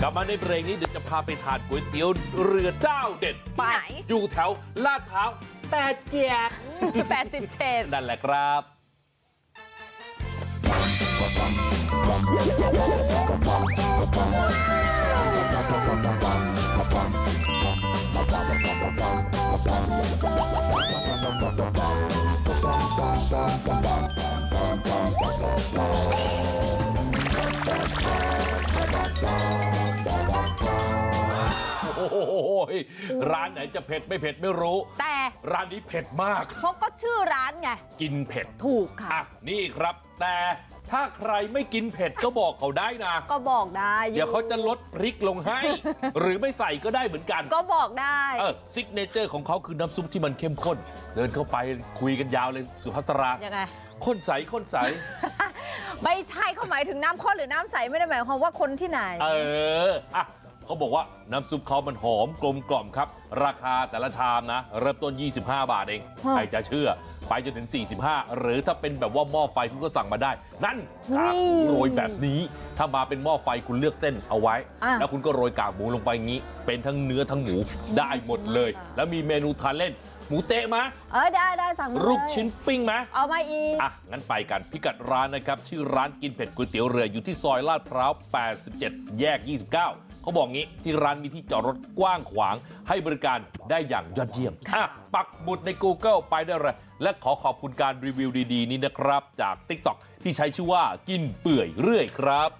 กลับมาในเบรกนี้เดี๋ยวจะพาไปทานก๋วยเตี๋ยวเรือเจ้าเด็ดไปไหนอยู่แถวลาดพร้าวแปดแจกแปดสิบเจ็ดนั่นแหละครับ โอ้โหร้านไหนจะเผ็ดไม่เผ็ดไม่รู้แต่ร้านนี้เผ็ดมากเพราะก็ชื่อร้านไงกินเผ็ดถูกค่ะอะนี่ครับแต่ถ้าใครไม่กินเผ็ดก็บอกเขาได้นะ ก็บอกได้อเดี๋ยวเขาจะลดพริกลงให้ หรือไม่ใส่ก็ได้เหมือนกัน ก็บอกได้เออซิกเนเจอร์ของเขาคือน้ำซุปที่มันเข้มข้น เดินเข้าไปคุยกันยาวเลยสุภัสรายังไงข้นใสข้นใสไม่ใช่เขาหมายถึงน้ำข้นหรือน้ำใสไม่ได้หมายความว่าคนที่ไหน เอออะ เขาบอกว่าน้ำซุปเขามันหอมกลมกล่อมครับราคาแต่ละชามนะ เริ่มต้น 25 บาทเองฮะใครจะเชื่อไปจนถึง 45 หรือถ้าเป็นแบบว่าหม้อไฟคุณก็สั่งมาได้ นั่นกากหมูโรยแบบนี้ ถ้ามาเป็นหม้อไฟคุณเลือกเส้นเอาไว้อะแล้วคุณก็โรยกากหมูลงไปงี้ เป็นทั้งเนื้อทั้งหมูได้หมดเลย แล้วมีเมนูทานเล่นหมูเตะมะเออได้ได้สั่งมาลูกเลยชิ้นปิ้งมะเอามาอีก อะ งั้นไปกันพิกัดร้านนะครับ ชื่อร้านกินเผ็ดก๋วยเตี๋ยวเรืออยู่ที่ซอยลาดพร้าว 87 แยก 29 เขาบอกงี้ที่ร้านมีที่จอดรถกว้างขวางให้บริการได้อย่างยอดเยี่ยมอะปักหมุดใน Google ไปได้เลยและขอขอบคุณการรีวิวดีๆนี้นะครับจาก TikTok ที่ใช้ชื่อว่ากินเปื่อยเรื่อยครับ